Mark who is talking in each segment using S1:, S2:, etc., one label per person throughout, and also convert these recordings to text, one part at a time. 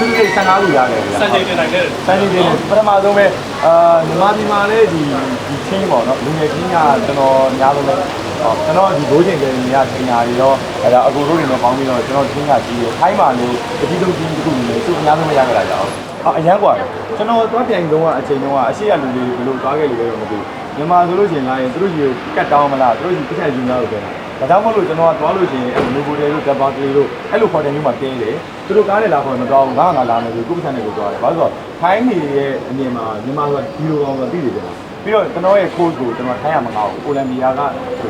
S1: သူတို့15ခုရတယ်ဗျာ
S2: စံချိန်တင်နိုင်တဲ့
S1: စံချိန်တင်ပထမဆုံးပဲအာမြန်မာပြည်မှာလည်းဒီဒီချင်းပေါ့နော်လူငယ်ချင်းကကျွန်တော်အများဆုံးပဲဟောကျွန်တော်ဒီဘိုးချင်းကလေးများတင်ညာတွေတော့အဲဒါအကူတို့တွေနဲ့ပေါင်းပြီးတော့ကျွန်တော်ချင်းကကြီးတယ်ထိုင်းမှာလည်းအကြီးဆုံးချင်းတစ်ခုနေသူအများဆုံးမရကြတာကြောင့်အော်အရန်กว่าကျွန်တော်သွားပြိုင်တော့အချိန်တုန်းကအရှိရလူတွေဘယ်လိုသွားခဲ့လို့လဲတော့မသိဘူးမြန်မာဆိုလို့ရှိရင်လည်းသူတို့ကြီးကတ်တောင်းမလားသူတို့ကြီးပြည့်ယူလားလို့ပြောတာ ဒါကြောင့်မလို့ကျွန်တော်ကသွားလို့ရှိရင်အဲ့လိုဘိုတယ်လို့တပ်ပါကလေးလို့အဲ့လိုခေါ်တယ်မျိုးမှာတင်းတယ်သူတို့ကားနဲ့လာခေါ်မတော်ငါငါလာမယ်ဆိုကိုပ္ပချန်နဲ့ကိုသွားတယ်ဘာလို့ဆိုတော့ထိုင်းနေရဲ့အမြင်မှာမြန်မာကဒီလိုကောင်ဆိုသိတယ်ဗျာပြီးတော့ကျွန်တော်ရဲ့ coach ကိုကျွန်တော်ထိုင်းရမငါဘူးကိုလံဘီယာက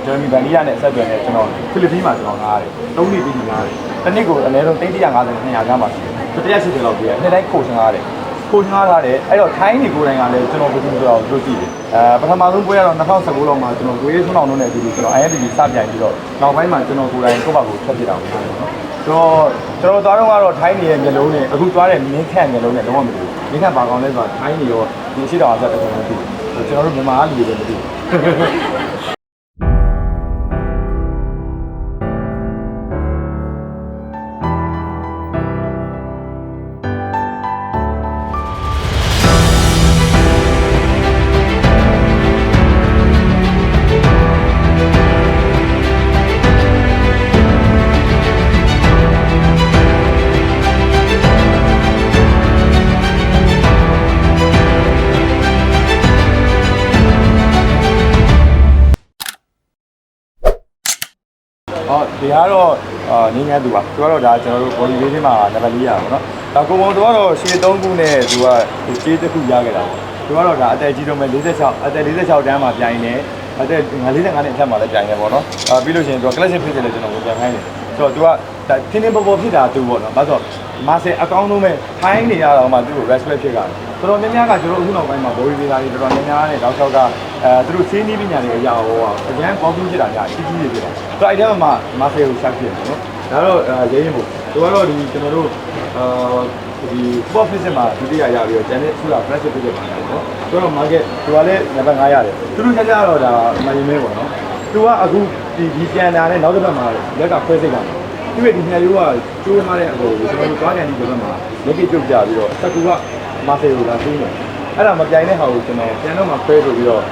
S1: ဂျယ်မီဘန်နီယာနဲ့ဆက်သွယ်နေကျွန်တော်ဖိလစ်ပင်းမှာကျွန်တော်ငားတယ်၃နှစ်ပြီးငားတယ်တစ်နှစ်ကိုအနည်းဆုံး350 200ကျမ်းပါရှိတယ်သူ180လောက်ပြည့်တယ်နှစ်တိုင်း coach ငားတယ်ကိုငားထားတယ်အဲ့တော့ထိုင်းနေကိုယ်တိုင်ကလည်းကျွန်တော်ဘယ်လိုဆိုတော့တို့ကြည့်တယ် အဲပထမဆုံးပွဲကတော့2019လောက်မှာကျွန်တော်ကိုရေးဆွမ်းအောင်လုပ်နေပြီကျွန်တော် IFTV စပြိုင်ပြီးတော့နောက်ပိုင်းမှာကျွန်တော်ကိုယ်တိုင်ကိုယ့်ဘာကိုထွက်ပြတာပေါ့နော်တော့ကျွန်တော်သွားတော့ကတော့ထိုင်းနေရဲ့မျိုးလုံးနဲ့အခုသွားတဲ့မင်းခန့်မျိုးလုံးနဲ့တော့မတူဘူးမင်းခန့်ပါကောင်းလဲဆိုတော့ထိုင်းနေရောဒီရှိတော်အဆက်တခုမသိဘူးကျွန်တော်တို့မြန်မာလူတွေလည်းမသိဘူး ဟောဒီကတော့အာငင်းငယ်သူပါသူကတော့ဒါကျွန်တော်တို့ body weight မှာနံပါတ်4ရပါတော့ဒါကိုပုံသူကတော့ရှေ့3ခုနဲ့သူကဒီခြေတစ်ခုရခဲ့တာပေါ့သူကတော့ဒါအသက်ကြီးတော့မဲ့46အသက်46တန်းမှာပြိုင်နေအသက်45နဲ့အထက်မှာလည်းပြိုင်နေပေါ့နော်အာပြီးလို့ရှိရင်သူက classic fit လည်းကျွန်တော်ကိုပြန်ခိုင်းတယ်ဆိုတော့သူကဒါထင်းထင်းပေါ်ပေါ်ဖြစ်တာသူပေါ့နော်ဘာလို့မာဆယ်အကောင်းဆုံးပဲထိုင်းနေရတော့မှသူ့ကို respect ဖြစ်ကြတယ် တော်တော်များများကကျွန်တော်အခုနောက်ပိုင်းမှာ body weight တွေတော်တော်များများနဲ့တောက်လျှောက်ကအဲသူတို့စေးနီးပညာတွေအရာဟောအရန်ပေါင်းပြီးဖြစ်တာညာကြီးကြီးတွေဖြစ်တာဆိုတော့အဲ့ထဲမှာမာဆယ်ကိုရှာဖြစ်တယ်နော်ဒါတော့ရဲရင်ပေါ့သူကတော့ဒီကျွန်တော်တို့အာဒီ sport physics မှာဒုတိယရပြီးတော့ကျန်တဲ့သူက fresh physics မှာရတယ်နော်သူကတော့ market သူကလည်းနံပါတ်5ရတယ်သူတို့ချက်ကြတော့ဒါမယင်မဲပေါ့နော်သူကအခုဒီဒီပြန်လာတဲ့နောက်တစ်ပတ်မှာလက်ကခွဲစိတ်ကသူရဲ့ဒီညရိုးကကျိုးထားတဲ့အပေါ်ကိုကျွန်တော်တို့သွားကန်ဒီဘက်မှာလက်ကိပြုတ်ပြပြီးတော့စကူက မာဆယ်ကိုလာသိနေအဲ့ဒါမပြိုင်တဲ့ဟာကိုကျွန်တော်ပြန်တော့မှခွဲဆိုပြီးတော့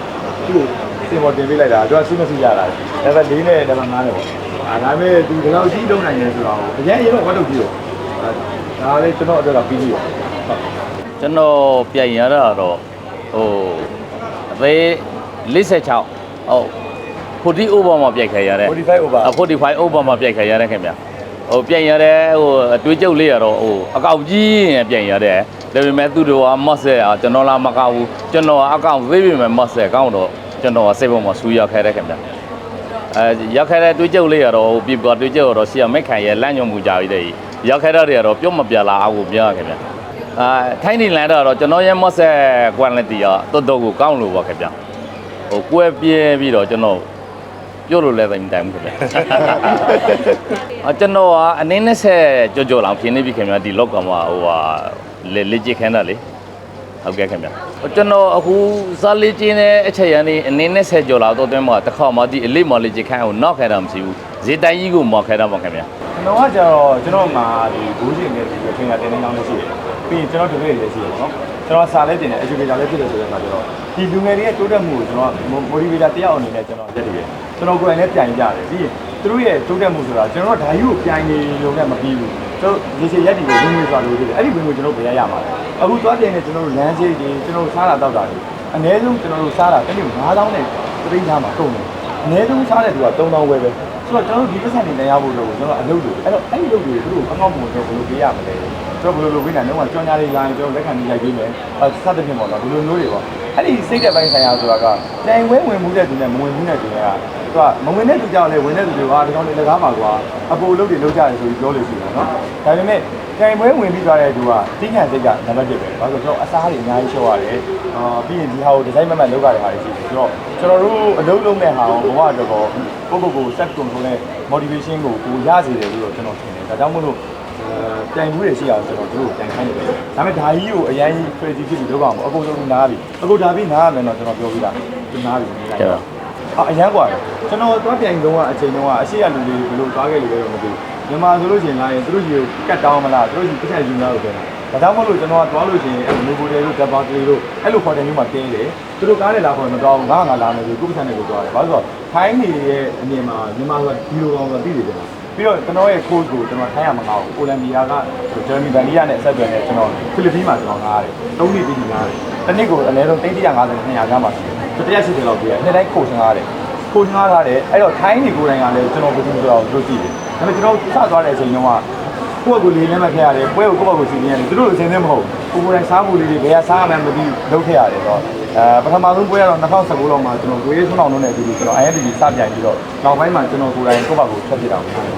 S1: သူ့ကိုစင်ပေါ်တင်ပေးလိုက်တာသူကစုမစုရတာနံပါတ်4နဲ့နံပါတ်5နဲ့ပေါ့အဲဒါပေမဲ့သူဒီလောက်ကြီးလုံးနိုင်နေဆိုတော့အရင်အရင်တော့ဝတ်ထုတ်ပြီးတော့ဒါလည်းကျွန်တော်အတွက်ကပြီးပြီဟုတ်
S3: ကျွန်တော်ပြန်ရတာတော့ဟိုအသေး46ဟုတ်40 over မှာပြိုက်ခဲရတဲ့
S1: 45 over
S3: 45 over မှာပြိုက်ခဲရတဲ့ခင်ဗျ ဟိုပြန်ရတဲ့ဟိုအတွေးကျုပ်လေးရတော့ဟိုအကောက်ကြီးရင်ပြန်ရတဲ့ဒါပေမဲ့သူတို့ကမော့ဆဲကျွန်တော်လာမကောက်ဘူးကျွန်တော်အကောက်သေးပြီမဲ့မော့ဆဲကောက်တော့ကျွန်တော်စိတ်ပေါ်မှာဆူရောက်ခဲတဲ့ခင်ဗျအဲရောက်ခဲတဲ့တွေးကျုပ်လေးရတော့ဟိုပြပတွေးကျုပ်တော့ဆီယမိတ်ခံရဲ့လန့်ညွန်မှုကြပြီးတဲ့ရောက်ခဲတဲ့တွေကတော့ပြုတ်မပြလာအောင်ကိုပြောရခင်ဗျအာထိုင်းနေလန်တော့ကျွန်တော်ရဲ့မော့ဆဲ quality ကတော်တော်ကိုကောင်းလို့ပါခင်ဗျဟိုကွဲပြဲပြီးတော့ကျွန်တော် ပြောလို့လည်းတိုင်းတိုင်းခင်ဗျအကျွန်တော်ကအနည်းနဲ့ဆက်ကြောကြောလောင်ဖြစ်နေပြီခင်ဗျဒီ log ကမှာဟိုဟာလေလေကြည့်ခန်းတာလေဟုတ်ကဲ့ခင်ဗျကျွန်တော်အခုစားလေးကျင်းတဲ့အချက်ရန်နေအနည်းနဲ့ဆက်ကြောလောက်တော့တွင်းမှာတစ်ခါမှဒီအလေးမော်လေးကြည့်ခန်းကိုနောက်ခဲတာမရှိဘူးဇေတိုင်းကြီးကိုမော်ခဲတာပါခင်ဗျ
S1: ကျွန်တော်ကကျတော့ကျွန်တော်မှာဒီဘိုးရှင်နဲ့ဒီအချိန်ကတင်းနေကောင်းလေးရှိတယ်ပြီးရင်ကျွန်တော်တပည့်လေးရှိတယ်နော် ကျွန်တော်စာလည်းတင်တယ် educator လည်းဖြစ်တယ်ဆိုတဲ့အခါကျတော့ဒီလူငယ်တွေရဲ့တိုးတက်မှုကိုကျွန်တော် motivator တယောက်အနေနဲ့ကျွန်တော်ရက်တည်တယ်ကျွန်တော်ကိုယ်တိုင်လည်းပြိုင်ကြတယ်ပြီးရင်သူတို့ရဲ့တိုးတက်မှုဆိုတာကျွန်တော်ဓာတ်ယူကိုပြိုင်နေလို့လည်းမပြီးဘူးကျွန်တော်ရေရှည်ရက်တည်ကိုဝင်ဝင်ဆိုတာလို့ဖြစ်တယ်အဲ့ဒီဝင်ဝင်ကျွန်တော်ဘယ်ရရမှာလဲအခုသွားတင်နေကျွန်တော်တို့လမ်းစေးတွေကျွန်တော်တို့စားတာတောက်တာတွေအနည်းဆုံးကျွန်တော်တို့စားတာတစ်နေ့9000နဲ့တိန်းထားမှာကုန်တယ်အနည်းဆုံးစားတဲ့သူက3000ဝယ်ပဲဆိုတော့ကျွန်တော်တို့ဒီပတ်စံတွေတင်ရဖို့လို့ကျွန်တော်အလုပ်တွေအဲ့တော့အဲ့ဒီလုပ်တွေသူတို့အကောင့်ပုံကျွန်တော်ဘယ်လိုပေးရမလဲကျွန် တော်ဘယ်လိုလုပ်ပေးနိုင်လဲတော့ကြောင်ညာလေးလာရင်ကျွန်တော်လက်ခံပြီးလိုက်ပေးမယ်အဲစသဖြင့်ပေါ့နော်ဒီလိုမျိုးတွေပေါ့အဲ့ဒီစိတ်တဲ့ပိုင်းဆိုင်ရာဆိုတာကတိုင်ဝဲဝင်မှုတဲ့သူနဲ့မဝင်ဘူးတဲ့သူတွေကသူကမဝင်တဲ့သူကြောင့်လည်းဝင်တဲ့သူတွေကဒီကောင်တွေလကားပါကွာအပိုလုပ်တွေလုပ်ကြတယ်ဆိုပြီးပြောလို့ရှိတယ်နော်ဒါပေမဲ့တိုင်ဝဲဝင်ပြီးသွားတဲ့သူကတိကျစိတ်ကနံပါတ်1ပဲဘာလို့ဆိုတော့အစားတွေအများကြီးရှော့ရတယ်အာပြီးရင်ဒီဟာကိုဒီဇိုင်းမမတ်လုပ်ကြတဲ့ဟာတွေရှိတယ်ဆိုတော့ကျွန်တော်တို့အလုပ်လုပ်တဲ့ဟာကိုဘဝအတွက်ကိုကိုယ့်ကိုယ်ကို set control နဲ့ motivation ကိုကိုရစေတယ်လို့တော့ကျွန်တော်ထင်တယ်ဒါကြောင့်မို့လို့ တိုင်မှုတွေရှိအောင်ကျွန်တော်တို့တိုင်ခိုင်းနေတယ်ဒါပေမဲ့ဒါကြီးကိုအရင် crazy ဖြစ်ပြီးလုပ်အောင်အကုန်လုံးနားပြီအကုန်ဒါပြီးနားရမယ်တော့ကျွန်တော်ပြောပြတာသူနားပြီနေလိုက်တော့အအရန်กว่าကျွန်တော်သွားပြိုင်တော့အချိန်တုန်းကအရှိရလူတွေဘယ်လိုသွားခဲ့လို့လဲတော့မသိဘူးမြန်မာဆိုလို့ရှိရင်လာရင်သူတို့ကြီးကိုကတ်တောင်းမလားသူတို့ကြီးပြည့်ချက်ယူလားလို့ပြောတာဒါ ဒါကြောင့်မို့လို့ကျွန်တော်ကသွားလို့ရှိရင်အဲ့လိုမျိုးတွေလို့တပ်ပါကလေးတို့အဲ့လိုခေါ်တဲ့မျိုးမှာတင်းတယ်သူတို့ကားနဲ့လာခေါ်မတော့ငါငါလာမယ်ဆိုကိုယ့်ပစံနဲ့ကိုသွားတယ်ဘာလို့ဆိုတော့ထိုင်းနေရဲ့အမြင်မှာမြန်မာကဒီလိုကောင်ဆိုသိတယ်ကျွန်တော် ပြီးတော့ကျွန်တော်ရဲ့ coach ကိုကျွန်တော်ထိုင်းရမငါဘူးကိုလံဘီယာကဂျာမီဘန်လီယာနဲ့အဆက်အသွယ်နဲ့ကျွန်တော်ဖိလစ်ပင်းမှာကျွန်တော်ငားတယ်၃နှစ်ပြီးငားတယ်တစ်နှစ်ကိုအနည်းဆုံး350 200ကျမ်းပါရှိတယ်180လောက်ပြည့်တယ်နှစ်တိုင်း coach ငားတယ်ကိုငားထားတယ်အဲ့တော့ထိုင်းနေကိုယ်တိုင်ကလည်းကျွန်တော်ဘယ်သူဆိုတော့တို့ကြည့်တယ်ဒါပေမဲ့ကျွန်တော်စသွားတဲ့အချိန်တုန်းကကိုယ့်ကိုယ်လေးနဲ့မှခဲ့ရတယ်ပွဲကိုကိုယ့်ဘက်ကိုစီးနေရတယ်သူတို့အစင်းသေးမဟုတ်ဘူးကိုယ်ကိုယ်တိုင်စားဖို့လေးတွေဘယ်ကစားရမှန်းမသိလုပ်ခဲ့ရတယ်တော့အဲ ပထမဆုံးပွဲကတော့2019လောက်မှာကျွန်တော်ကိုရေးဆုံးအောင်လုပ်နေပြီကျွန်တော် INTV စပြိုင်ပြီးတော့နောက်ပိုင်းမှာကျွန်တော်ကိုယ်တိုင်ကိုယ့်ဘက်ကိုထွက်ပြတာပေါ့နော်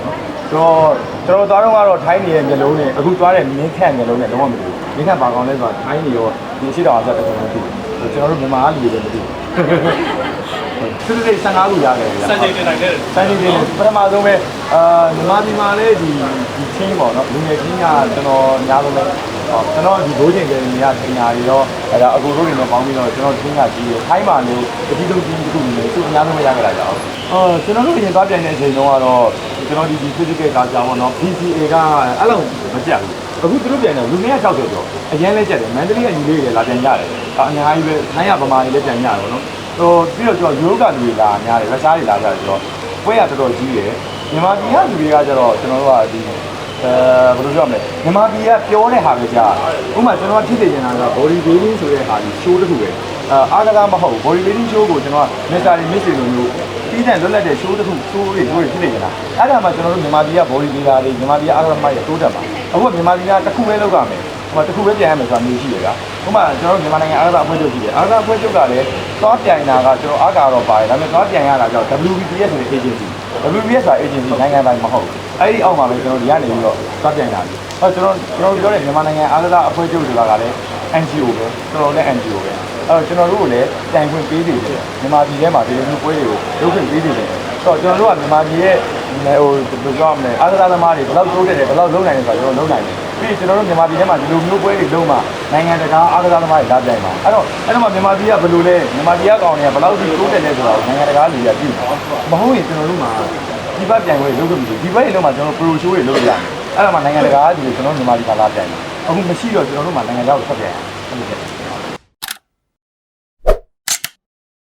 S1: ဆိုတော့ကျွန်တော်သွားတော့ကတော့ထိုင်းနေရဲ့မျိုးလုံးနဲ့အခုသွားတဲ့မင်းခန့်မျိုးလုံးနဲ့လုံးဝမတူဘူးမင်းခန့်ပါကောင်းလဲဆိုတော့ထိုင်းနေရောဒီရှိတော်အားဆက်တဲ့ကျွန်တော်တို့ကျွန်တော်တို့မြန်မာလူတွေလည်းမသိဘူးစစ်စစ်15ခုရတယ်ဗျာ
S2: စံချိန်တင်နိုင်တဲ့
S1: စမ်းနေတယ်ပထမဆုံးပဲအာမြန်မာပြည်မှာလည်းဒီဒီချင်းပေါ့နော်လူငယ်ချင်းကကျွန်တော်များလို့လဲဟော ကျွန်တော်ဒီဘိုးချင်းကလေးများတင်ညာတွေတော့အဲ့ဒါအကူတို့တွေနဲ့ပေါင်းပြီးတော့ကျွန်တော်ချင်းကကြီးတယ်ထိုင်းမှာလည်းတတိလုံးချင်းတစ်ခုနေတယ်သူအများဆုံးမရကြတာကြောက်အော်ကျွန်တော်တို့ရင်သွားပြန်တဲ့အချိန်တုန်းကတော့ကျွန်တော်ဒီဒီ physical ကကြောင်ပေါ့နော် PCA ကအဲ့လိုမကြက်ဘူးအခုသူတို့ပြန်တယ်လူငယ်60ကျော်အရင်လဲကြက်တယ်မန္တလေးကညီလေးတွေလာပြန်ကြတယ်အများကြီးပဲနိုင်ရဗမာတွေလည်းပြန်ကြတယ်ပေါ့နော်ဟိုပြီးတော့ကျွန်တော်ယူရိုကလူတွေလာများတယ်ရုရှားတွေလာကြတယ်ဆိုတော့ပွဲရတော်တော်ကြီးတယ်မြန်မာပြည်ကလူတွေကကျတော့ကျွန်တော်တို့ကဒီ အဲဘယ်လိုပြောမလဲမြန်မာပြည်ကပြောတဲ့ဟာပဲကြားဥပမာကျွန်တော်ကဖြစ်နေနေတာက body building ဆိုတဲ့ဟာဒီ show တစ်ခုပဲအဲအားကစားမဟုတ် body building show ကိုကျွန်တော်က Mr. Miss တွေလိုမျိုးပြီးတဲ့လွတ်လပ်တဲ့ show တစ်ခု show တွေတို့ဖြစ်နေကြတာအဲ့ဒါမှကျွန်တော်တို့မြန်မာပြည်က body builder တွေမြန်မာပြည်ကအားကစားသမားတွေတိုးတက်ပါအခုကမြန်မာပြည်ကတစ်ခုပဲလုပ်ရမယ်ဟိုတစ်ခုပဲပြန်ရမယ်ဆိုတာမျိုးရှိတယ်ကဥပမာကျွန်တော်တို့မြန်မာနိုင်ငံအားကစားအဖွဲ့ချုပ်ရှိတယ်အားကစားအဖွဲ့ချုပ်ကလည်းသွားပြိုင်တာကကျွန်တော်အားကတော့ပါတယ်ဒါပေမဲ့သွားပြိုင်ရတာကြောင့် WBPS ဆိုတဲ့ agency WBS ဆိုတာ agency နိုင်ငံတိုင်းမဟုတ်ဘူး အဲ့ဒီအောက်မှာပဲကျွန်တော်ဒီကနေပြီးတော့သွားပြိုင်တာဟောကျွန်တော်ကျွန်တော်ပြောတဲ့မြန်မာနိုင်ငံအားကစားအဖွဲ့ချုပ်တွေကလည်း NGO ပဲကျွန်တော်လည်း NGO ပဲအဲ့တော့ကျွန်တော်တို့ကလည်းတိုင်ခွင့်ပေးနေတယ်မြန်မာပြည်ထဲမှာဒီလိုမျိုးပွဲတွေကိုလုပ်ခွင့်ပေးနေတယ်အဲ့တော့ကျွန်တော်တို့ကမြန်မာပြည်ရဲ့ဟိုဘယ်လိုပြောမလဲအားကစားသမားတွေဘယ်လောက်တိုးတက်တယ်ဘယ်လောက်လုံးနိုင်တယ်ဆိုတော့ကျွန်တော်လုံးနိုင်တယ်ပြီးကျွန်တော်တို့မြန်မာပြည်ထဲမှာဒီလိုမျိုးပွဲတွေလုံးမှာနိုင်ငံတကာအားကစားသမားတွေလာပြိုင်ပါအဲ့တော့အဲ့တော့မြန်မာပြည်ကဘယ်လိုလဲမြန်မာပြည်ကကောင်တွေကဘယ်လောက်ထိတိုးတက်လဲဆိုတော့နိုင်ငံတကာလူတွေကပြည်မဟုတ်ရင်ကျွန်တော်တို့မှာ ဒီဘက်ပြိုင်ပွဲလုပ်လို့မရဘူးဒီဘက်တွေလုံးမှာကျွန်တော် pro show တွေလုပ်လို့ရတယ်အဲ့ဒါမှနိုင်ငံတကာကဒီကျွန်တော်မြန်မာပြည်ကလာပြိုင်တယ်အခုမရှိတော့ကျွန်တော်တို့မှာနိုင်ငံခြားကိုဆက်ပြိုင်ရအောင်ဟုတ်ကဲ့